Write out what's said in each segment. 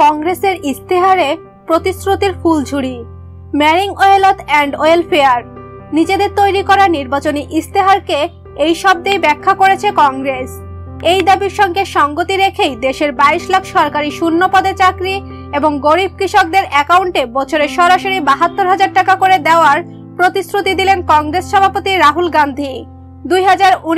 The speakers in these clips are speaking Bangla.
কংগ্রেসের ইস্তেহারে প্রতিশ্রুতির ফুলঝুরি। Marrying wealth and welfare. নিজেদের তৈরি করা নির্বাচনী ইস্তেহারকে এই শব্দেই ব্যাখ্যা করেছে কংগ্রেস। এই দাবির সঙ্গে সঙ্গতি রেখেই দেশের বাইশ লাখ সরকারি শূন্য পদে চাকরি এবং গরিব কৃষকদের অ্যাকাউন্টে বছরে সরাসরি বাহাত্তর হাজার টাকা করে দেওয়ার প্রতিশ্রুতি দিলেন কংগ্রেস সভাপতি রাহুল গান্ধী।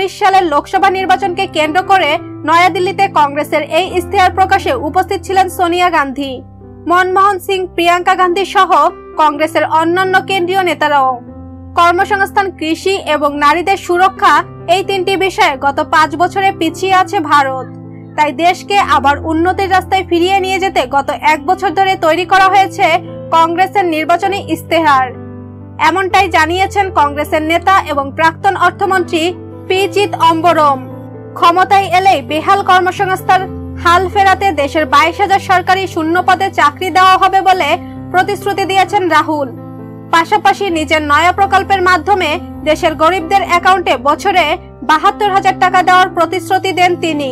সালের লোকসভা নির্বাচনকে কেন্দ্র করে নয়াদিল্লিতে কংগ্রেসের এই ইস্তেহার প্রকাশে উপস্থিত ছিলেন সোনিয়া গান্ধী। মনমোহন সিং, প্রিয়াঙ্কা গান্ধী সহ কংগ্রেসের অন্যান্য কেন্দ্রীয় নেতারাও। কর্মসংস্থান, কৃষি এবং নারীদের সুরক্ষা এই তিনটি বিষয়ে গত পাঁচ বছরে পিছিয়ে আছে ভারত। তাই দেশকে আবার উন্নতির রাস্তায় ফিরিয়ে নিয়ে যেতে গত এক বছর ধরে তৈরি করা হয়েছে কংগ্রেসের নির্বাচনী ইস্তেহার এমনটাই জানিয়েছেন কংগ্রেসের নেতা এবং প্রাক্তন অর্থমন্ত্রী পিচিত অম্বরম। ক্ষমতায় এলেই বেহাল কর্মসংস্থার হাল ফেরাতে দেশের বাইশ হাজার সরকারি শূন্য পদে চাকরি দেওয়া হবে বলে প্রতিশ্রুতি দিয়েছেন রাহুল। পাশাপাশি নিজের নয়া প্রকল্পের মাধ্যমে দেশের গরিবদের অ্যাকাউন্টে বছরে বাহাত্তর হাজার টাকা দেওয়ার প্রতিশ্রুতি দেন তিনি।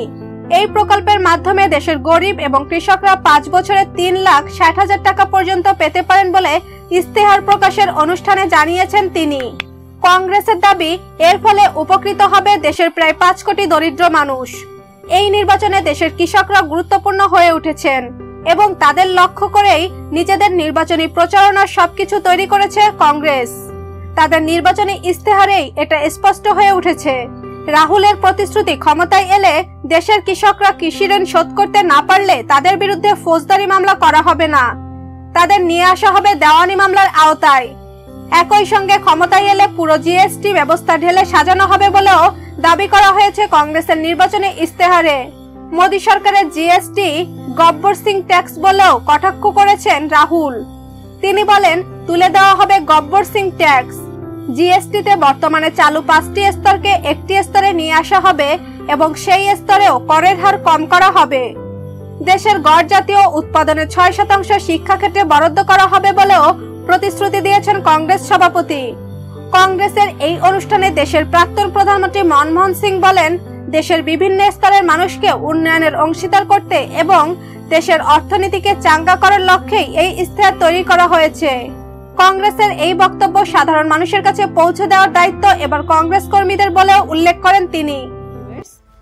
এই প্রকল্পের মাধ্যমে দেশের গরিব এবং কৃষকরা পাঁচ বছরে তিন লাখ ষাট হাজার টাকা পর্যন্ত পেতে পারেন বলে ইস্তেহার প্রকাশের অনুষ্ঠানে জানিয়েছেন তিনি। কংগ্রেসের দাবি, এর ফলে উপকৃত হবে দেশের প্রায় পাঁচ কোটি দরিদ্র মানুষ। এই নির্বাচনে দেশের কৃষকরা গুরুত্বপূর্ণ হয়ে উঠেছেন এবং তাদের লক্ষ্য করেই নিজেদের নির্বাচনী প্রচারণার সবকিছু তৈরি করেছে কংগ্রেস। তাদের নির্বাচনী ইস্তেহারেই এটা স্পষ্ট হয়ে উঠেছে। রাহুলের প্রতিশ্রুতি ক্ষমতায় এলে দেশের কৃষকরা কৃষি ঋণ শোধ করতে না পারলে তাদের বিরুদ্ধে ফৌজদারি মামলা করা হবে না। তাদের নিয়ে আসা হবে দেওয়ানি মামলার আওতায়। একই সঙ্গে ক্ষমতায় এলে পুরো জিএসটি ব্যবস্থা ঢেলে সাজানো হবে বলেও দাবি করা হয়েছে কংগ্রেসের নির্বাচনী ইস্তেহারে মোদী সরকারের জিএসটি গব্বর সিং ট্যাক্স বলেও কটাক্ষ করেছেন রাহুল। তিনি বলেন, তুলে দেওয়া হবে গব্বর সিং ট্যাক্স। জিএসটিতে বর্তমানে চালু পাঁচটি স্তরকে একটি স্তরে নিয়ে আসা হবে এবং সেই স্তরেও করের হার কম করা হবে। দেশের গড় জাতীয় উৎপাদনের ছয় শতাংশ শিক্ষাক্ষেত্রে বরাদ্দ করা হবে বলেও প্রতিশ্রুতি দিয়েছেন কংগ্রেস সভাপতি। কংগ্রেসের এই অনুষ্ঠানে দেশের প্রাক্তন প্রধানমন্ত্রী মনমোহন সিং বলেন, দেশের বিভিন্ন স্তরের মানুষকে উন্নয়নের অংশীদার করতে এবং দেশের অর্থনীতিকে চাঙ্গা করার লক্ষ্যেই এই ইস্তেহার তৈরি করা হয়েছে। কংগ্রেসের এই বক্তব্য সাধারণ মানুষের কাছে পৌঁছে দেওয়ার দায়িত্ব এবার কংগ্রেস কর্মীদের বলেও উল্লেখ করেন তিনি।